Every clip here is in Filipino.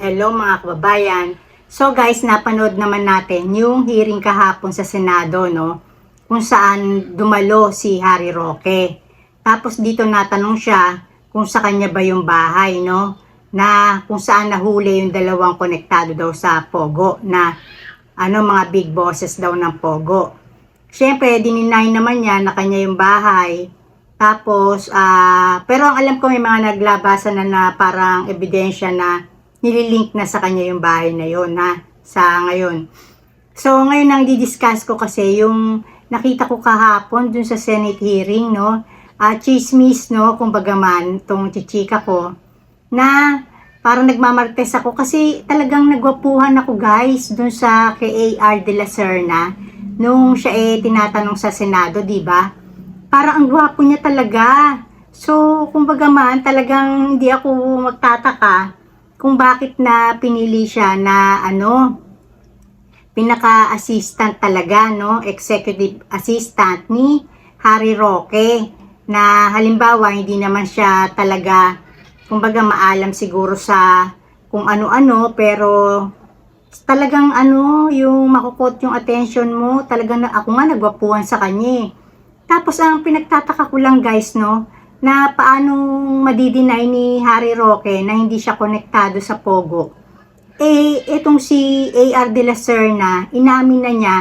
Hello mga kababayan. So guys, napanood naman natin yung hearing kahapon sa Senado, no? Kung saan dumalo si Harry Roque. Tapos dito natanong siya kung sa kanya ba yung bahay, no? Na kung saan nahuli yung dalawang konektado daw sa Pogo na ano mga big bosses daw ng Pogo. Siyempre, dininay naman niya na kanya yung bahay. Tapos, ah, pero ang alam ko may mga naglabasan na, na parang ebidensya na nililink na sa kanya yung bahay na yon na sa ngayon. So, ngayon ang di-discuss ko kasi yung nakita ko kahapon dun sa Senate hearing, no? Uh, chismis, no? Kumbaga man, tong chichika ko, na parang nagmamartes ako kasi talagang nagwapuhan ako guys dun sa kay AR de la Serna nung siya eh tinatanong sa Senado, di ba? Parang ang gwapo niya talaga. So, kumbaga man, talagang hindi ako magtataka kung bakit na pinili siya na ano, pinaka-assistant talaga, no? Executive assistant ni Harry Roque na halimbawa hindi naman siya talaga kumbaga maalam siguro sa kung ano-ano pero talagang ano yung makukot yung attention mo talagang ako nga nagwapuan sa kanya eh. tapos ang pinagtataka ko lang guys no na paano madidinay ni Harry Roque na hindi siya konektado sa Pogo. Eh, itong si AR de la Serna, inamin na niya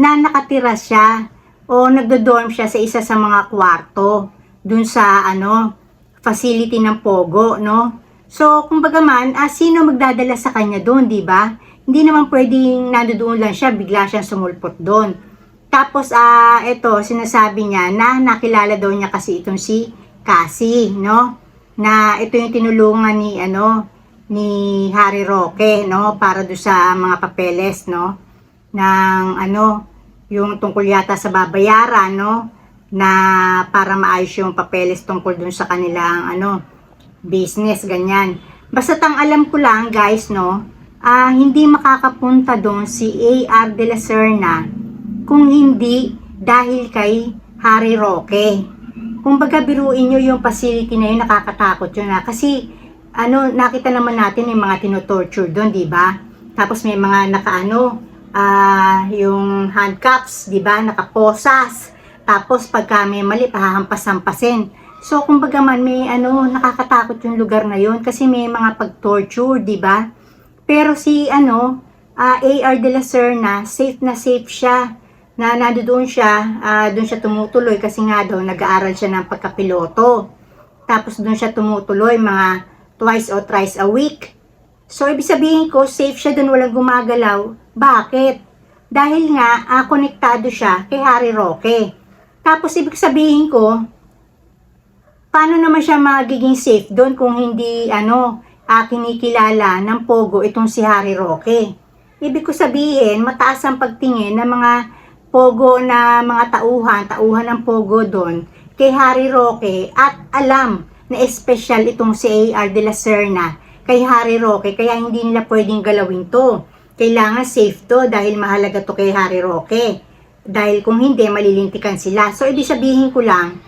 na nakatira siya o nagdo-dorm siya sa isa sa mga kwarto dun sa ano facility ng Pogo, no? So, kumbaga man, ah, sino magdadala sa kanya doon, di ba? Hindi naman pwedeng nandoon lang siya, bigla siyang sumulpot doon. Tapos, ah, ito, sinasabi niya na nakilala daw niya kasi itong si Cassie, no? Na ito yung tinulungan ni ano ni Harry Roque, no? Para do sa mga papeles, no? Ng ano, yung tungkol yata sa babayaran, no? Na para maayos yung papeles tungkol dun sa kanilang ano, business, ganyan. Basta tang alam ko lang, guys, no? Ah, hindi makakapunta doon si AR de la Serna kung hindi dahil kay Harry Roque kung baga biruin nyo yung facility na yun, nakakatakot yun na. Kasi, ano, nakita naman natin yung mga tinotorture doon, di ba? Tapos may mga nakaano, ah, yung handcuffs, di ba? Nakaposas. Tapos pagka may mali, pahahampas-hampasin. So, kung baga man, may ano, nakakatakot yung lugar na yun kasi may mga pag-torture, di ba? Pero si, ano, ah, AR de la Serna, safe na safe siya na nandoon siya, uh, doon siya tumutuloy kasi nga daw nag-aaral siya ng pagkapiloto. Tapos doon siya tumutuloy mga twice or thrice a week. So, ibig sabihin ko, safe siya doon, walang gumagalaw. Bakit? Dahil nga, uh, konektado siya kay Harry Roque. Tapos, ibig sabihin ko, paano naman siya magiging safe doon kung hindi, ano, uh, kinikilala ng Pogo itong si Harry Roque. Ibig ko sabihin, mataas ang pagtingin ng mga pogo na mga tauhan, tauhan ng pogo doon kay Harry Roque at alam na espesyal itong si AR de la Serna kay Harry Roque kaya hindi nila pwedeng galawin to. Kailangan safe to dahil mahalaga to kay Harry Roque. Dahil kung hindi, malilintikan sila. So, ibig sabihin ko lang,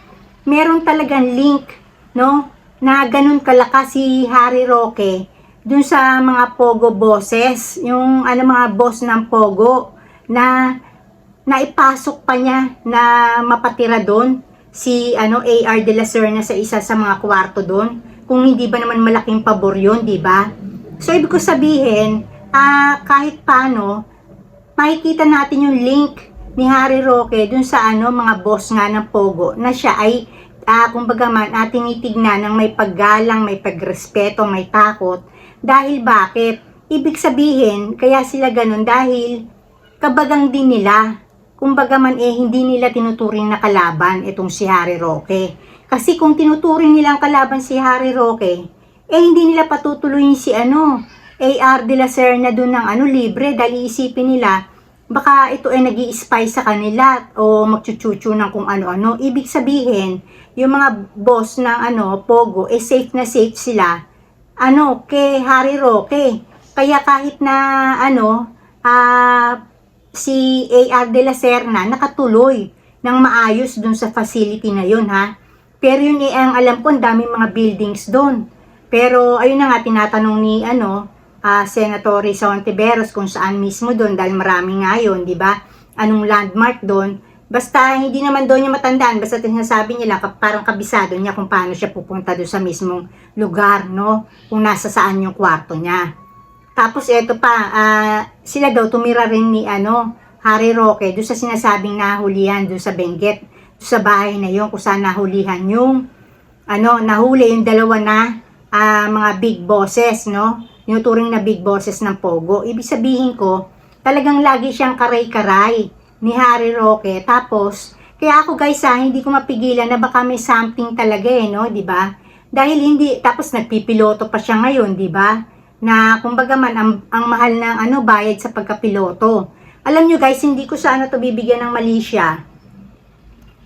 meron talagang link, no? Na ganun kalakas si Harry Roque dun sa mga Pogo bosses, yung ano mga boss ng Pogo na naipasok pa niya na mapatira doon si ano AR de la Serna sa isa sa mga kwarto doon kung hindi ba naman malaking pabor yun, di ba? So, ibig ko sabihin, ah, kahit paano, makikita natin yung link ni Harry Roque dun sa ano, mga boss nga ng Pogo na siya ay, ah, kumbaga man, ah, tinitignan ng may paggalang, may pagrespeto, may takot. Dahil bakit? Ibig sabihin, kaya sila ganun dahil kabagang din nila kumbaga man eh hindi nila tinuturing na kalaban itong si Harry Roque. Kasi kung tinuturing nilang kalaban si Harry Roque, eh hindi nila patutuloyin si ano, AR de la Serna doon ng ano libre dahil isipin nila baka ito ay nag spy sa kanila o magchuchuchu ng kung ano-ano. Ibig sabihin, yung mga boss ng ano, Pogo, eh safe na safe sila ano, kay Harry Roque. Kaya kahit na ano, ah, uh, si AR de la Serna nakatuloy ng maayos dun sa facility na yun ha. Pero yun eh, ang alam ko, ang daming mga buildings doon. Pero ayun na nga, tinatanong ni ano, ah, Senator Risa kung saan mismo doon dahil marami nga yun, di ba? Anong landmark doon? Basta hindi naman doon niya matandaan, basta sinasabi niya lang parang kabisado niya kung paano siya pupunta doon sa mismong lugar, no? Kung nasa saan yung kwarto niya. Tapos eto pa, ah, sila daw tumira rin ni ano, Harry Roque doon sa sinasabing nahulihan doon sa Benguet, doon sa bahay na yun kung saan nahulihan yung ano, nahuli yung dalawa na ah, mga big bosses, no? Yung turing na big bosses ng Pogo. Ibig sabihin ko, talagang lagi siyang karay-karay ni Harry Roque. Tapos, kaya ako guys ha, hindi ko mapigilan na baka may something talaga eh, no? ba? Dahil hindi, tapos nagpipiloto pa siya ngayon, ba? Na kumbaga man, ang, ang mahal ng ano, bayad sa pagkapiloto. Alam nyo guys, hindi ko sana to bibigyan ng mali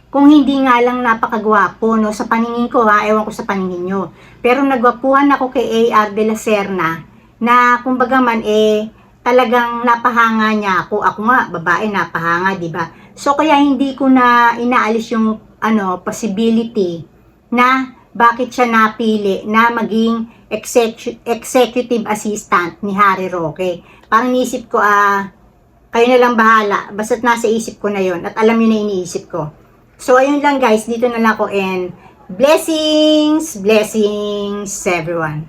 kung hindi nga lang napakagwapo, no? Sa paningin ko, ha? Ewan ko sa paningin nyo. Pero nagwapuhan ako kay A.R. de la Serna na kumbaga man, eh, talagang napahanga niya ako. Ako nga, babae, napahanga, di ba? So, kaya hindi ko na inaalis yung, ano, possibility na bakit siya napili na maging execu- executive assistant ni Harry Roque. Parang nisip ko, ah, kayo na lang bahala. Basta't nasa isip ko na yon at alam niyo na iniisip ko. So, ayun lang guys. Dito na lang ako and blessings, blessings everyone.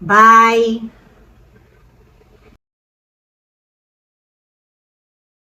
Bye!